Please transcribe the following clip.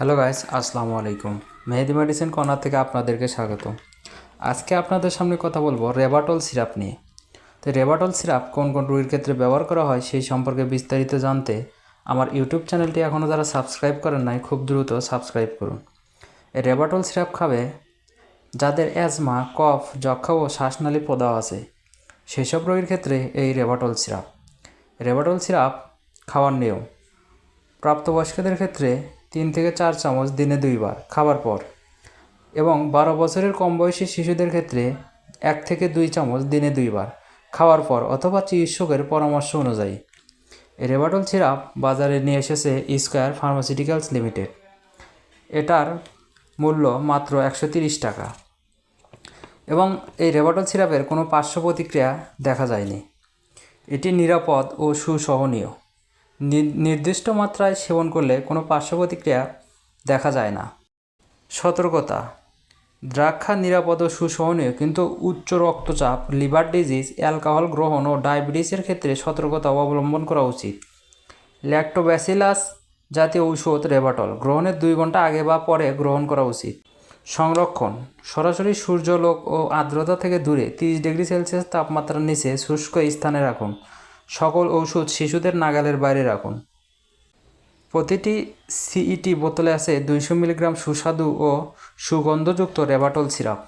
Hello guys, আসসালামু আলাইকুম। মেহেদি medicine corner থেকে আপনাদেরকে স্বাগত। আজকে আপনাদের সামনে কথা বলব রেবাটল সিরাপ নিয়ে। তো রেবাটল সিরাপ কোন কোন রোগীর ক্ষেত্রে ব্যবহার করা হয় সেই সম্পর্কে বিস্তারিত জানতে আমার ইউটিউব চ্যানেলটি এখনও যারা সাবস্ক্রাইব করেন নাই, খুব দ্রুত সাবস্ক্রাইব করুন। এই রেবাটল সিরাপ খাবে যাদের অ্যাজমা, কফ যক্ষা ও শ্বাসনালী প্রদাহ আছে। সেসব রোগীর ক্ষেত্রে এই রেবাটল সিরাপ। রেবাটল সিরাপ খাওয়ার নিয়ম। প্রাপ্তবয়স্কদের ক্ষেত্রে তিন থেকে চার চামচ দিনে দুইবার, খাবার পর। এবং বারো বছরের কম বয়সী শিশুদের ক্ষেত্রে এক থেকে দুই চামচ দিনে দুইবার, খাওয়ার পর অথবা চিকিৎসকের পরামর্শ অনুযায়ী। রেবাটল সিরাপ বাজারে নিয়ে এসেছে স্কোয়ার ফার্মাসিউটিক্যালস লিমিটেড। এটার মূল্য মাত্র একশো তিরিশ টাকা। এবং এই রেবাটল সিরাপের কোনো পার্শ্ব প্রতিক্রিয়া দেখা যায়নি। এটি নিরাপদ ও সুসহনীয়। নির্দিষ্ট মাত্রায় সেবন করলে কোনো পার্শ্ব প্রতিক্রিয়া দেখা যায় না। সতর্কতা। দ্রাক্ষা নিরাপদ ও সুসহনীয়, কিন্তু উচ্চ রক্তচাপ, লিভার ডিজিজ, অ্যালকোহল গ্রহণ ও ডায়াবেটিসের ক্ষেত্রে সতর্কতা অবলম্বন করা উচিত। ল্যাক্টোব্যাসিলাস জাতীয় ঔষধ রেবাটল গ্রহণের দুই ঘণ্টা আগে বা পরে গ্রহণ করা উচিত। সংরক্ষণ। সরাসরি সূর্যলোক ও আর্দ্রতা থেকে দূরে তিরিশ ডিগ্রি সেলসিয়াস তাপমাত্রার নিচে শুষ্ক স্থানে রাখুন। সকল ঔষধ শিশুদের নাগালের বাইরে রাখুন। প্রতিটি সিইটি বোতলে আছে দুইশো মিলিগ্রাম সুস্বাদু ও সুগন্ধযুক্ত রেবাটল সিরাপ।